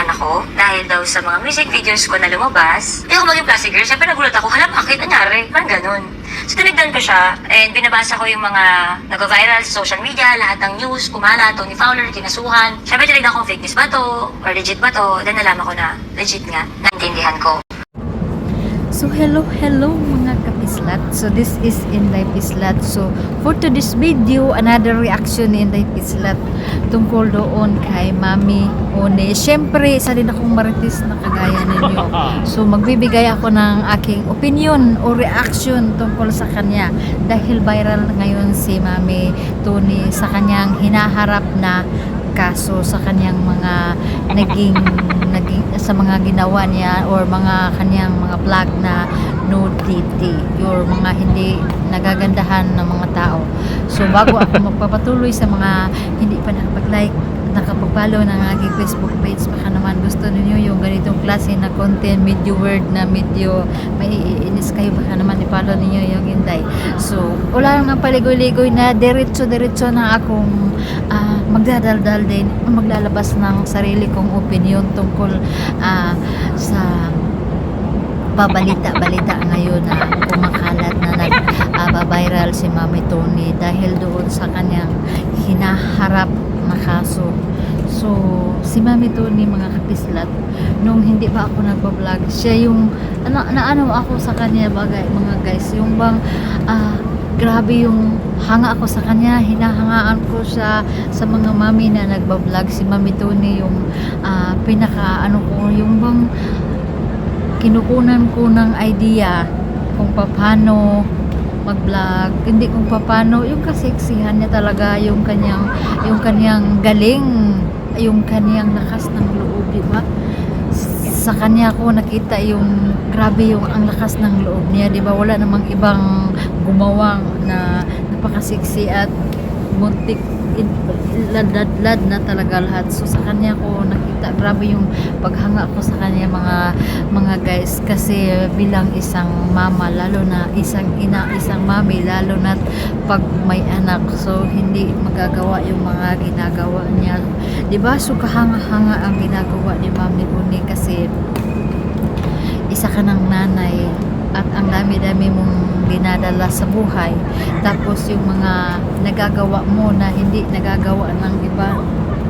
kinasuhan ako dahil daw sa mga music videos ko na lumabas. Hindi ako maging plastic girl. Siyempre nagulat ako, hala bakit nangyari? Parang ganun. So tinignan ko siya and binabasa ko yung mga nag-viral sa social media, lahat ng news, kumala, Tony Fowler, kinasuhan. Siyempre tinignan ko fake news ba to or legit ba to. Then nalaman ko na legit nga. Naintindihan ko. So hello, hello mga kapislat. So this is Inday Pislat. So for today's video, another reaction ni Inday Pislat tungkol doon kay Mami One. Siyempre, isa din akong marites na kagaya ninyo. So magbibigay ako ng aking opinion o reaction tungkol sa kanya dahil viral ngayon si Mami Tony sa kanyang hinaharap na kaso sa kanyang mga naging sa mga ginawa niya or mga kanyang mga vlog na nudity or mga hindi nagagandahan ng mga tao. So bago ako magpapatuloy sa mga hindi pa nakapag-like nakapag-follow ng aking Facebook page baka naman gusto klase na content medyo word na medyo maiinis kayo baka naman i-follow niyo yung Inday so wala nang paligoy-ligoy na diretso-diretso na akong ah, magdadaldal din maglalabas ng sarili kong opinion tungkol ah, sa pabalita-balita ngayon na kumakalat na nag-viral si Mami Tony dahil doon sa kanyang hinaharap na kaso. So, si Mami Tony mga kapislat, nung hindi pa ako nagbablog, siya yung, na, na ano ako sa kanya bagay, mga guys, yung bang, ah, grabe yung hanga ako sa kanya, hinahangaan ko siya sa mga mami na nagbablog. Si Mami Tony yung ah, pinaka ano ko, yung bang kinukunan ko ng idea kung paano mag-vlog, hindi kung paano, yung kaseksihan niya talaga, yung kanyang, yung kanyang galing, yung kanyang lakas ng loob, di ba? Sa kanya ko nakita yung grabe yung ang lakas ng loob niya, di ba? Wala namang ibang gumawang na napakasiksi at muntik ladad-lad na talaga lahat. So sa kanya ko nakita grabe yung paghanga ko sa kanya mga mga guys kasi bilang isang mama lalo na isang ina, isang mami lalo na pag may anak so hindi magagawa yung mga ginagawa niya. 'Di ba? So kahanga-hanga ang ginagawa ni Mami Uni kasi isa ka ng nanay at ang dami-dami mong dinadala sa buhay. Tapos yung mga nagagawa mo na hindi nagagawa ng iba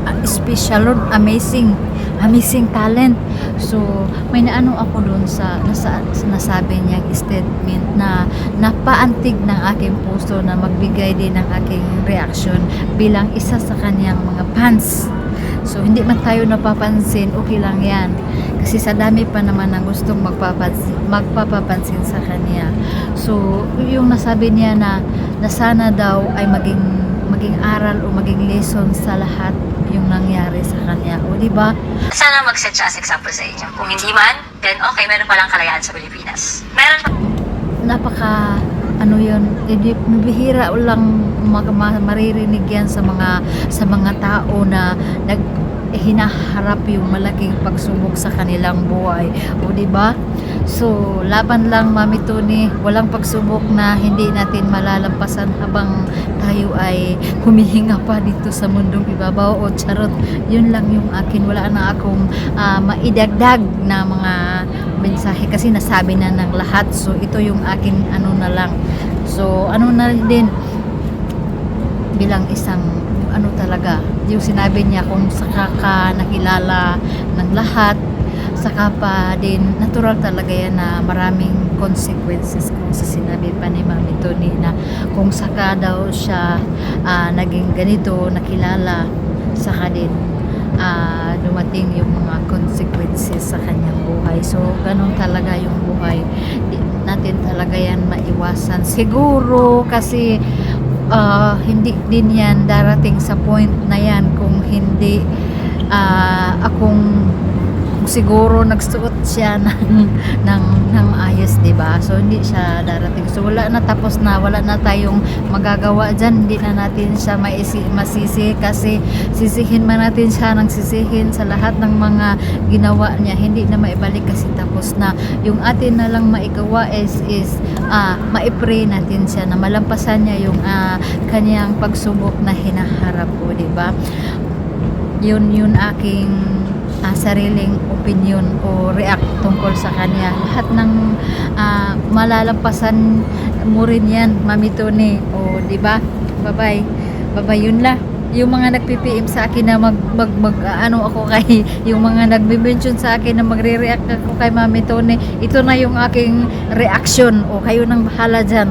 ah, special ron, amazing amazing talent. So may naano ako doon sa nasa, nasabi niyang statement na napaantig ng aking puso na magbigay din ng aking reaction bilang isa sa kanyang mga fans. So, hindi man tayo napapansin, okay lang yan. Kasi sa dami pa naman ang gustong magpapansin, magpapapansin sa kanya. So, yung nasabi niya na, na sana daw ay maging maging aral o maging lesson sa lahat yung nangyari sa kanya. O, di ba? Sana mag-set siya as example sa inyo. Kung hindi man, then okay, meron palang kalayaan sa Pilipinas. Meron pa napaka ano yun, hindi bihira lang maririnig yan sa mga sa mga tao na nag hinaharap yung malaking pagsubok sa kanilang buhay. O di ba? So, laban lang Mami Tony, walang pagsubok na hindi natin malalampasan habang tayo ay humihinga pa dito sa mundong ibabaw o charot. Yun lang yung akin. Wala na akong ah, maidagdag na mga mensahe kasi nasabi na ng lahat. So, ito yung akin ano na lang. So, ano na din bilang isang ano talaga yung sinabi niya kung saka ka nakilala ng lahat saka pa din natural talaga yan na maraming consequences kung sa sinabi pa ni Mami Tony na kung saka daw siya ah, naging ganito nakilala saka din ah, dumating yung mga consequences sa kanyang buhay. So ganun talaga yung buhay. Di natin talaga yan maiwasan. Siguro kasi ah, hindi din yan darating sa point na yan kung hindi ah, akong siguro nagsuot siya ng ng ng ayos, 'di ba? So hindi siya darating. So wala na tapos na, wala na tayong magagawa diyan. Hindi na natin siya maisi, masisi kasi sisihin man natin siya ng sisihin sa lahat ng mga ginawa niya. Hindi na maibalik kasi tapos na. Yung atin na lang maigawa is is ah maipray natin siya na malampasan niya yung ah, kanyang pagsubok na hinaharap po, 'di ba? Yun yun aking ah, sariling opinion o react tungkol sa kanya. Lahat ng ah, malalampasan mo rin yan, Mami Tony. O, di ba? Bye-bye. Bye-bye, yun la. Yung mga nagpi-PM sa akin na mag, mag, mag ano ako kay, yung mga nagme-mention sa akin na magre-react ako kay Mami Tony, ito na yung aking reaction. O, kayo nang bahala dyan.